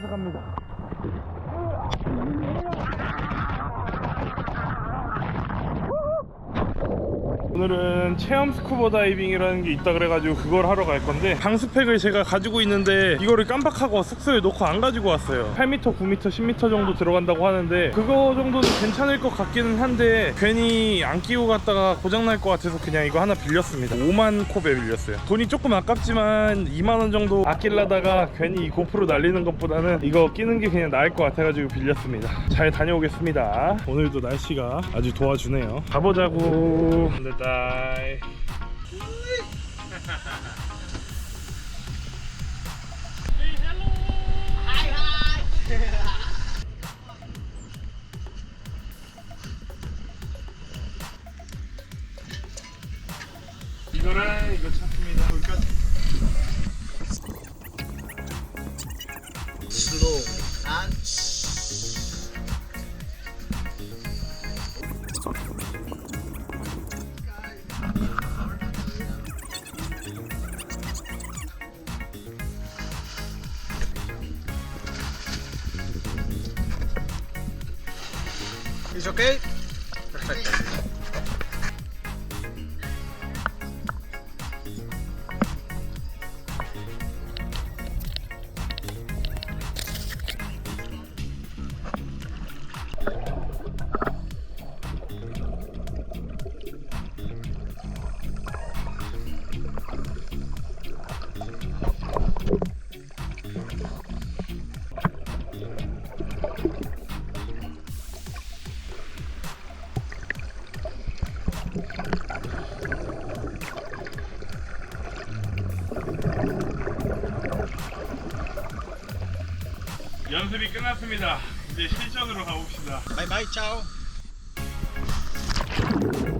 떨어져서 갑니다. 오늘은 체험 스쿠버 다이빙이라는 게 있다 그래가지고 그걸 하러 갈 건데 방수팩을 제가 가지고 있는데 이거를 깜빡하고 숙소에 놓고 안 가지고 왔어요. 8m, 9m, 10m 정도 들어간다고 하는데 그거 정도는 괜찮을 것 같기는 한데 괜히 안 끼고 갔다가 고장날 것 같아서 그냥 이거 하나 빌렸습니다. 5만 콥에 빌렸어요. 돈이 조금 아깝지만 2만원 정도 아낄라다가 괜히 이 고프로 날리는 것보다는 이거 끼는 게 그냥 나을 것 같아가지고 빌렸습니다. 잘 다녀오겠습니다. 오늘도 날씨가 아주 도와주네요. 가보자고. 다이 이거랑 이거 찾 ¿Dice ok? Perfecto. 연습이 끝났습니다. 이제 실전으로 가봅시다. Ciao. 진짜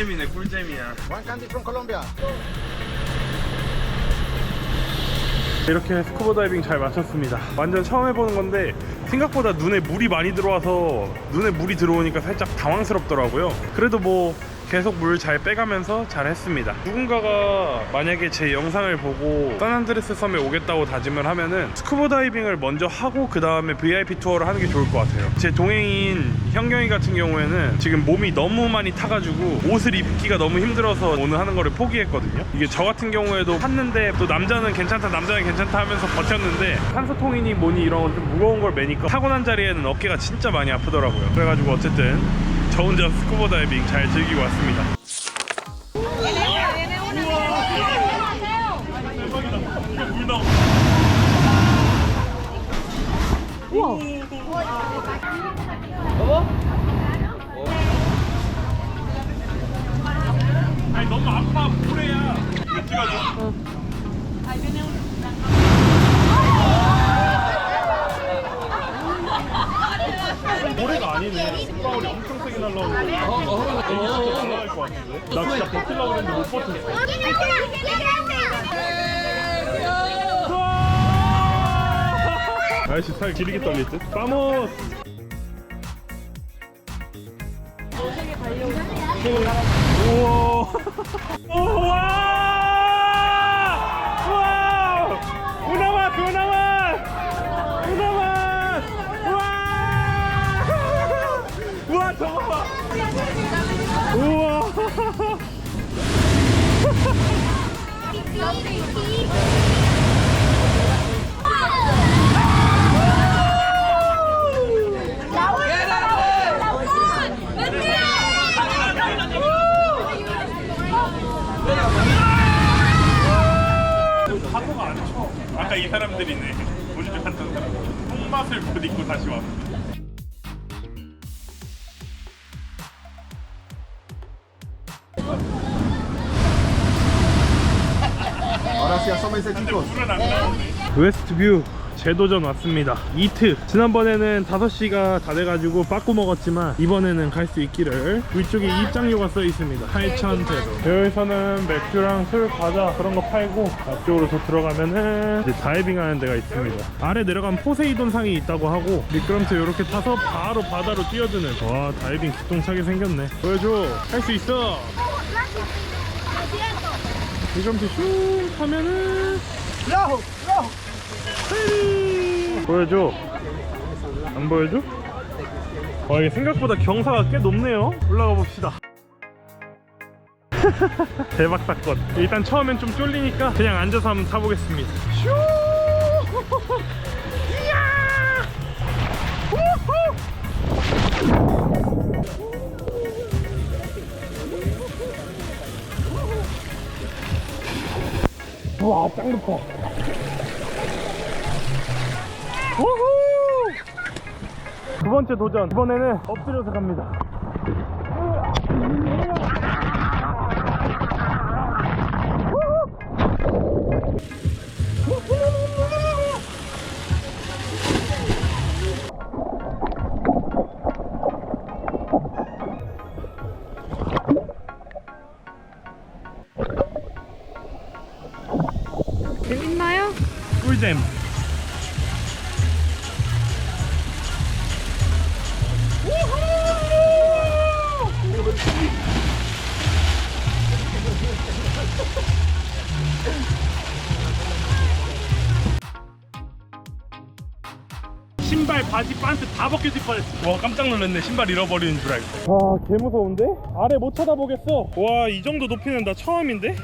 꿀잼이네 꿀잼이야 One candy from Colombia. 이렇게 스쿠버 다이빙 잘 마쳤습니다. 완전 처음 해보는 건데 생각보다 눈에 물이 많이 들어와서 눈에 물이 들어오니까 살짝 당황스럽더라고요. 그래도 뭐 계속 물 잘 빼가면서 잘 했습니다. 누군가가 만약에 제 영상을 보고 산안드레스 섬에 오겠다고 다짐을 하면은 스쿠버 다이빙을 먼저 하고 그 다음에 VIP 투어를 하는 게 좋을 것 같아요. 제 동행인 형경이 같은 경우에는 지금 몸이 너무 많이 타가지고 옷을 입기가 너무 힘들어서 오늘 하는 거를 포기했거든요. 이게 저 같은 경우에도 탔는데 또 남자는 괜찮다, 남자는 괜찮다 하면서 버텼는데 산소통이니 뭐니 이런 건좀 무거운 걸 매니까 타고 난 자리에는 어깨가 진짜 많이 아프더라고요. 그래가지고 어쨌든 저 혼자 스쿠버 다이빙 잘 즐기고 왔습니다. 물나온다. 아니 너무 아파 모래야. 이거 찍어줘. 모래가 아니네. 빗방울이 엄청 세게 날라오는데. 어, 어, 어, 날아갈 것 같은데. 나 진짜 버틸려고 그랬는데 못 버텼어. 아저씨 살 기리게 떨릴 듯? 파모스! Ahora sí, asómense chicos. 물은 안 나오네. 웨스트 뷰 재도전 왔습니다. 이트. 지난번에는 5시가 다 돼가지고 빠꾸 먹었지만 이번에는 갈 수 있기를 위쪽에 입장료가 써 있습니다. 8,000대로. 여기서는 맥주랑 술, 과자 그런 거 팔고 앞쪽으로 더 들어가면은 이제 다이빙 하는 데가 있습니다. 아래 내려가면 포세이돈 상이 있다고 하고 미끄럼틀 이렇게 타서 바로 바다로 뛰어드는 와 다이빙 기똥차게 생겼네. 보여줘. 할 수 있어. 미끄럼틀 슉 하면은 헤이! 보여줘. 안 보여줘? 와 이게 생각보다 경사가 꽤 높네요. 올라가 봅시다. 대박 사건. 일단 처음엔 좀 쫄리니까 그냥 앉아서 한번 타보겠습니다. 슈! 이야! 우후! 와, 짱 높아. 번째 도전. 이번에는 엎드려서 갑니다. 신발, 바지, 반스 다 벗겨질 뻔했어. 와 깜짝 놀랐네. 신발 잃어버리는 줄 알고. 와, 개 무서운데? 아래 못 쳐다보겠어. 와, 이 정도 높이는 나 처음인데?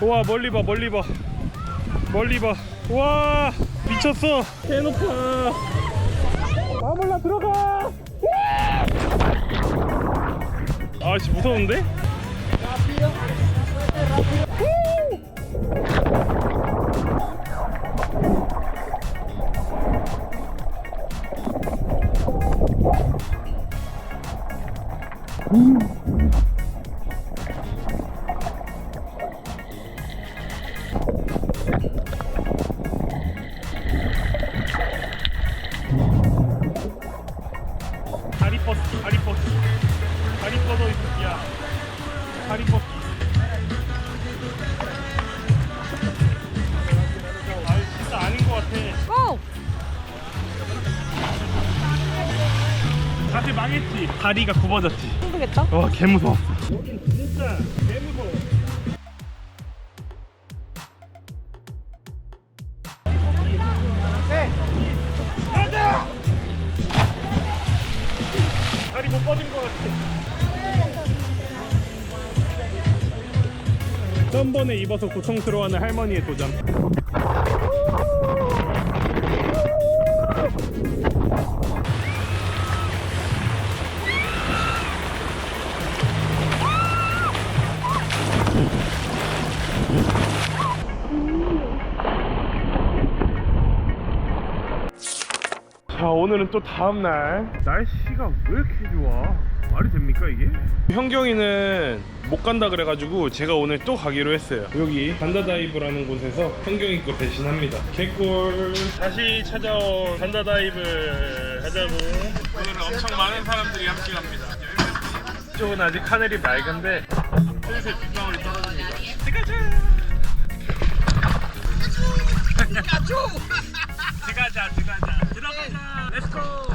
와, 멀리 봐, 멀리 봐. 멀리 봐. 와 미쳤어. 개 높아. 아 몰라 들어가. 아씨 무서운데? 다 다리가 굽어졌지. 힘들겠다. 와, 개 무서워. 여긴 진짜 개 무서워. 가자! 다리 못 뻗은 것 같아. 썸번에 입어서 고통스러워하는 할머니의 도전. 오늘은 또 다음날. 날씨가 왜 이렇게 좋아? 말이 됩니까 이게? 현경이는 못 간다 그래가지고 제가 오늘 또 가기로 했어요. 여기 반다다이브라는 곳에서 현경이 거 대신합니다. 개꿀. 다시 찾아온 반다다이브 하자고. 오늘은 엄청 많은 사람들이 함께 갑니다. 이쪽은 아직 하늘이 맑은데. 슬슬 빗방울이 떨어집니다. 들어가자 들어가자 들어가자 들어가자 レッツゴー